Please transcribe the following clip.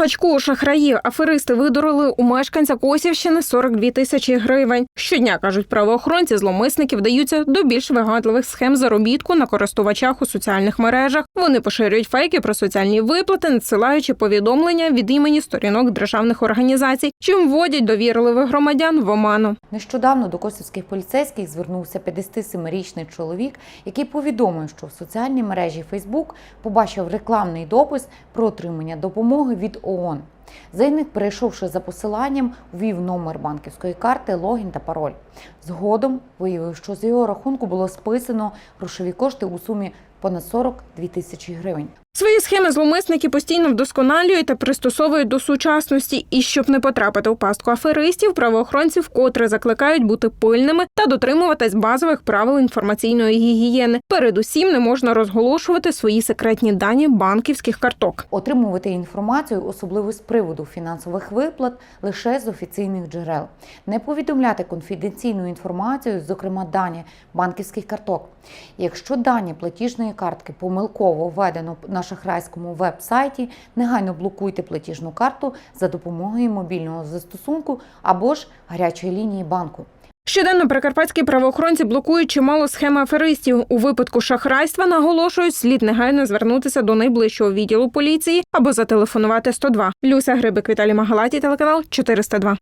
гачку у шахраїв аферисти видурили у мешканця Косівщини 42 тисячі гривень. Щодня кажуть правоохоронці, зломисники вдаються до більш вигадливих схем заробітку на користувачах у соціальних мережах. Вони поширюють фейки про соціальні виплати, надсилаючи повідомлення від імені сторінок державних організацій, чим вводять довірливих громадян в оману. Нещодавно до косівських поліцейських звернувся 57-річний чоловік, який повідомив, що в соціальній мережі Facebook побачив рекламний допис про отримання допомоги від on. Заявник, перейшовши за посиланням, ввів номер банківської карти, логін та пароль. Згодом виявив, що з його рахунку було списано грошові кошти у сумі понад 42 тисячі гривень. Свої схеми зломисники постійно вдосконалюють та пристосовують до сучасності. І щоб не потрапити у пастку аферистів, правоохоронці вкотре закликають бути пильними та дотримуватись базових правил інформаційної гігієни. Передусім не можна розголошувати свої секретні дані банківських карток. Отримувати інформацію, особливо з приводу фінансових виплат, лише з офіційних джерел, не повідомляти конфіденційну інформацію, зокрема дані банківських карток. Якщо дані платіжної картки помилково введено на шахрайському веб-сайті, негайно блокуйте платіжну карту за допомогою мобільного застосунку або ж гарячої лінії банку. Щоденно прикарпатські правоохоронці блокують чимало схем аферистів. У випадку шахрайства наголошують, слід негайно звернутися до найближчого відділу поліції або зателефонувати 102. Люся Грибик, Віталій Магалаті, телеканал 402.